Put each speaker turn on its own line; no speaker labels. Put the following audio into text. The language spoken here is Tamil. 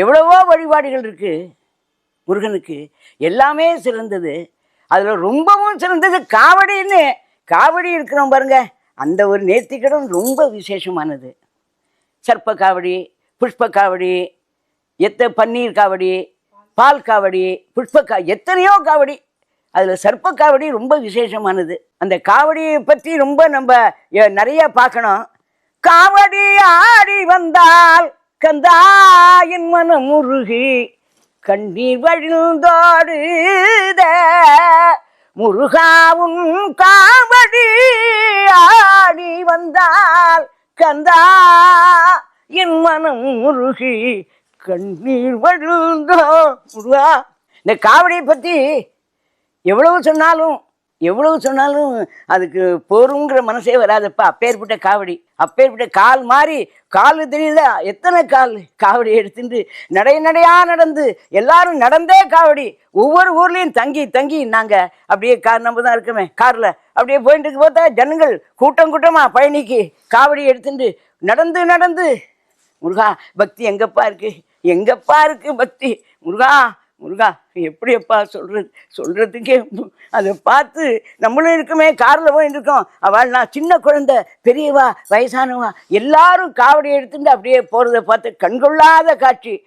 எவ்வளவோ வழிபாடுகள் இருக்கு முருகனுக்கு. எல்லாமே சிறந்தது. அதில் ரொம்பவும் சிறந்தது காவடின்னு. காவடி இருக்கிறோம் பாருங்க. அந்த ஒரு நேர்த்திக்கடன் ரொம்ப விசேஷமானது. சர்ப்ப காவடி புஷ்ப காவடி எத்த பன்னீர் காவடி பால் காவடி புஷ்ப கா எத்தனையோ காவடி. அதில் சர்ப்ப காவடி ரொம்ப விசேஷமானது. அந்த காவடியை பற்றி ரொம்ப நம்ம நிறைய பார்க்கணும். காவடி ஆடி வந்தால் கந்தாயின் மனம் முருகி கண்ணீர் வழிந்தோடுத. முருகாவும் காவடி ஆடி வந்தால் கந்தா என் மனம் முருகி கண்ணீர் வழுந்தோ முருகா இந்த காவடியை பற்றி எவ்வளவு சொன்னாலும் எவ்வளவு சொன்னாலும் அதுக்கு போருங்கிற மனசே வராதுப்பா. அப்பேற்பட்ட காவடி. அப்பேற்பட்ட கால் மாறி கால் தெரியுதா? எத்தனை கால் காவடி எடுத்துட்டு நடை நடையா நடந்து எல்லாரும் நடந்தே காவடி. ஒவ்வொரு ஊர்லேயும் தங்கி தங்கி நாங்கள் அப்படியே கார் நம்ம தான் இருக்கோமே காரில். அப்படியே போயிட்டு இருக்கு பார்த்தா ஜனங்கள் கூட்டம் கூட்டமாக பயணிக்கு காவடி எடுத்துட்டு நடந்து நடந்து. முருகா பக்தி எங்கப்பா இருக்கு? எங்கப்பா இருக்கு பக்தி? முருகா முருகா எப்படியப்பா சொல்றது? சொல்றதுக்கே மு- அதை பார்த்து நம்மளும் இருக்குமே காரில் போயிட்டு இருக்கோம். அவள் நான் சின்ன குழந்தை பெரியவா வயசானவா எல்லாரும் காவடி எடுத்துட்டு அப்படியே போகிறத பார்த்து கண்கொள்ளாத காட்சி.